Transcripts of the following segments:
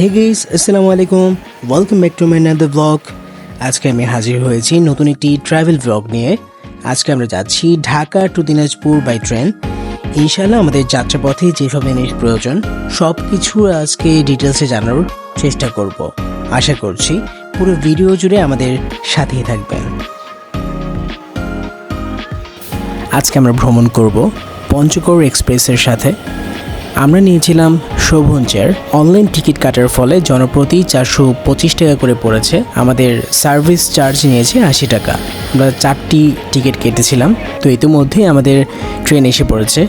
হে guys আসসালামু আলাইকুম welcome back to my নাদার ব্লগ আজকে আমি হাজির হয়েছি নতুন একটি ট্রাভেল ব্লগ নিয়ে। আজকে আমরা যাচ্ছি Dhaka to Dinajpur by train ইনশাল্লাহ আমাদের যাত্রাপথে যেসব জিনিস প্রয়োজন সব কিছু আজকে ডিটেলসে জানার চেষ্টা করব। আশা করছি পুরো ভিডিও জুড়ে আমাদের সাথেই থাকবেন। আজকে আমরা ভ্রমণ করব পঞ্চগড় এক্সপ্রেসের সাথে। আমরা নিয়েছিলাম শোভন চেয়ার অনলাইন টিকিট কাটার ফলে জনপ্রতি চারশো পঁচিশ টাকা করে পড়েছে। আমাদের সার্ভিস চার্জ নিয়েছে আশি টাকা। আমরা চারটি টিকিট কেটেছিলাম, তো ইতিমধ্যেই আমাদের ট্রেন এসে পড়েছে।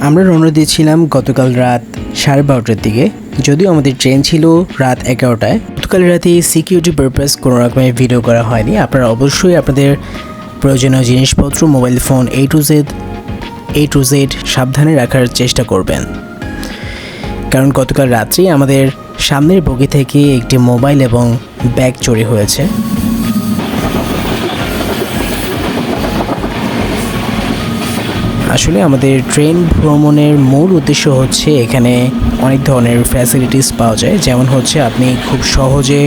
আমরা রওনা দিয়েছিলাম গতকাল রাত সাড়ে বারোটার দিকে। যদিও আমাদের ট্রেন ছিল রাত এগারোটায়। গতকাল রাতে সিকিউরিটি পারপাস কোনো রকমের ভিডিও করা হয়নি। আপনারা অবশ্যই আপনাদের প্রয়োজনীয় জিনিসপত্র mobile phone A to Z A to Z সাবধানে রাখার চেষ্টা করবেন। কারণ গতকাল রাত্রেই আমাদের সামনের বগি থেকে একটি মোবাইল এবং ব্যাগ চুরি হয়েছে। আসলে আমাদের ট্রেন ভ্রমণের মূল উদ্দেশ্য হচ্ছে এখানে অনেক ধরনের ফ্যাসিলিটিস পাওয়া যায়। যেমন হচ্ছে আপনি খুব সহজে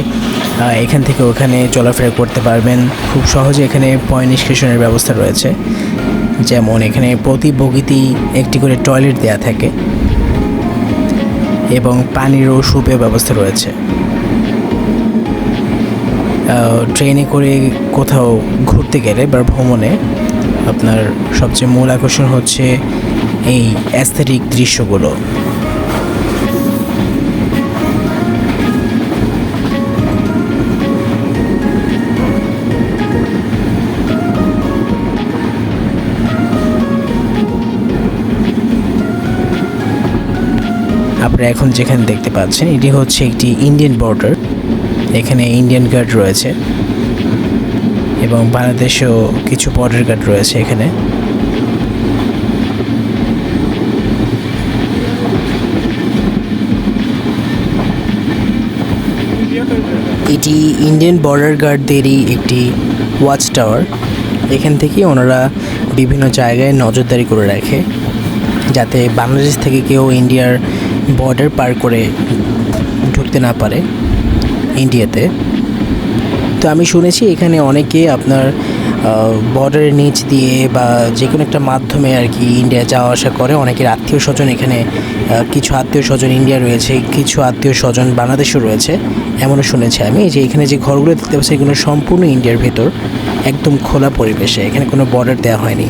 এখান থেকে ওখানে চলাফেরা করতে পারবেন। খুব সহজে এখানে পয় নিষ্কাশনের ব্যবস্থা রয়েছে। যেমন এখানে প্রতি বগিতেই একটি করে টয়লেট দেওয়া থাকে এবং পানিরও সুপেয় ব্যবস্থা রয়েছে। ট্রেনে করে কোথাও ঘুরতে গেলে বা ভ্রমণে আপনার সবচেয়ে মূল আকর্ষণ হচ্ছে এই অ্যাস্থেটিক দৃশ্যগুলো। আপনারা এখন যেখানে দেখতে পাচ্ছেন, এটি হচ্ছে একটি ইন্ডিয়ান বর্ডার এখানে ইন্ডিয়ান গার্ড রয়েছে। এবং বাংলাদেশেও কিছু বর্ডার গার্ড রয়েছে এখানে। এটি ইন্ডিয়ান বর্ডার গার্ডদেরই একটি ওয়াচ টাওয়ার এখান থেকে ওনারা বিভিন্ন জায়গায় নজরদারি করে রাখে, যাতে বাংলাদেশ থেকে কেউ ইন্ডিয়ার বর্ডার পার করে ঢুকতে না পারে ইন্ডিয়াতে তো আমি শুনেছি এখানে অনেকে আপনার বর্ডারের নিচ দিয়ে বা যে কোনো একটা মাধ্যমে আর কি ইন্ডিয়া যাওয়া আসা করে। অনেকের আত্মীয় স্বজন এখানে কিছু আত্মীয় স্বজন ইন্ডিয়া রয়েছে, কিছু আত্মীয় স্বজন বাংলাদেশও রয়েছে। এমনও শুনেছি আমি যে এখানে যে ঘরগুলো দেখতে পাচ্ছি, এগুলো সম্পূর্ণ ইন্ডিয়ার ভেতর, একদম খোলা পরিবেশে। এখানে কোনো বর্ডার দেওয়া হয়নি।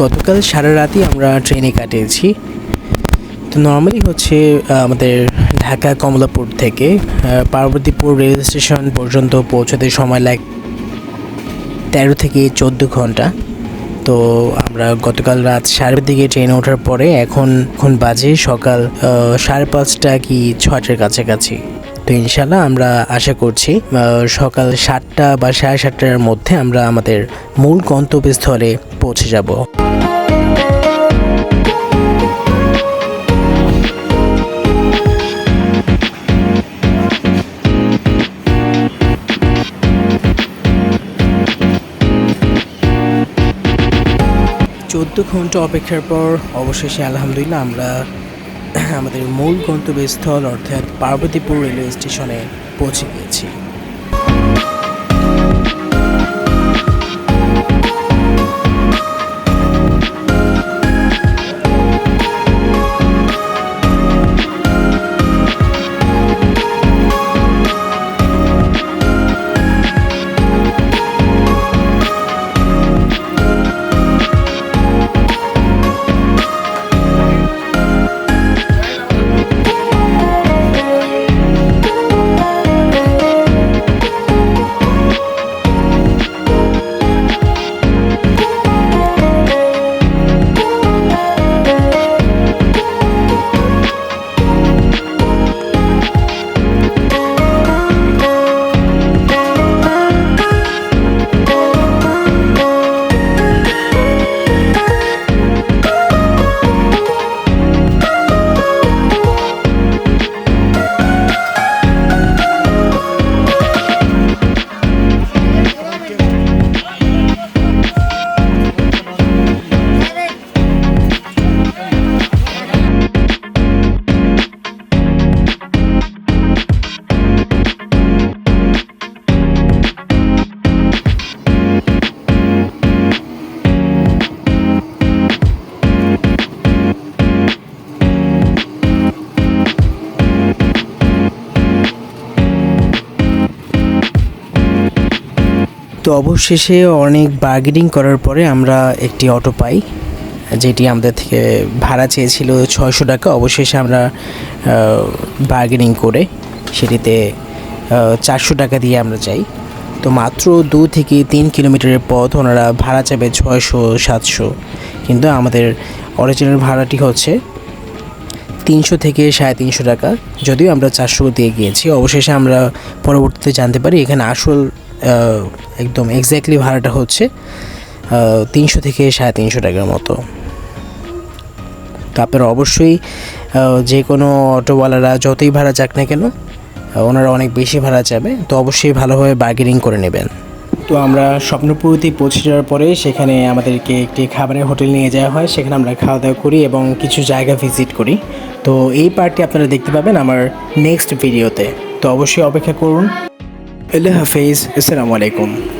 গতকাল সারা রাতই আমরা ট্রেনে কাটিয়েছি। তো নর্মালি হচ্ছে আমাদের ঢাকা কমলাপুর থেকে পার্বতীপুর রেল স্টেশন পর্যন্ত পৌঁছতে সময় লাগে তেরো থেকে চোদ্দ ঘণ্টা। তো আমরা গতকাল রাত সাড়ে দিকে ট্রেনে ওঠার পরে এখন এখন বাজে সকাল সাড়ে পাঁচটা কি ছয়টার কাছাকাছি। তো ইনশাল্লাহ আমরা আশা করছি সকাল সাতটা বা সাড়ে সাতটার মধ্যে আমরা আমাদের মূল গন্তব্যস্থলে পৌঁছে যাব। চোদ্দ ঘণ্টা অপেক্ষার পর অবশেষে আলহামদুলিল্লাহ আমরা আমাদের মূল গন্তব্যস্থল অর্থাৎ পার্বতীপুর রেলওয়ে স্টেশনে পৌঁছে গিয়েছি। তো অবশেষে অনেক বার্গেনিং করার পরে আমরা একটি অটো পাই, যেটি আমাদের থেকে ভাড়া চেয়েছিল ছয়শো টাকা। অবশেষে আমরা বার্গেনিং করে সেটিতে চারশো টাকা দিয়ে আমরা যাই। তো মাত্র দু থেকে তিন কিলোমিটারের পথ ওনারা ভাড়া চাবে ছয়শো, সাতশো। কিন্তু আমাদের অরিজিনাল ভাড়াটি হচ্ছে তিনশো থেকে সাড়ে তিনশো টাকা। যদিও আমরা চারশো দিয়ে গিয়েছি, অবশেষে আমরা পরবর্তীতে জানতে পারি এখানে আসল একদম এক্স্যাক্টলি ভাড়াটা হচ্ছে তিনশো থেকে সাড়ে তিনশো টাকার মতো। তো অবশ্যই যে কোনো অটোওয়ালারা যতই ভাড়া যাক না কেন ওনারা অনেক বেশি ভাড়া চাবে, তো অবশ্যই ভালোভাবে বার্গেনিং করে নেবেন। তো আমরা স্বপ্নপুরীতে পৌঁছে যাওয়ার পরে সেখানে আমাদেরকে একটি খাবারের হোটেল নিয়ে যাওয়া হয়, সেখানে আমরা খাওয়া দাওয়া করি এবং কিছু জায়গা ভিজিট করি। তো এই পার্টটি আপনারা দেখতে পাবেন আমার নেক্সট ভিডিওতে তো অবশ্যই অপেক্ষা করুন। আল্লাহ হাফিজ আসসালামু আলাইকুম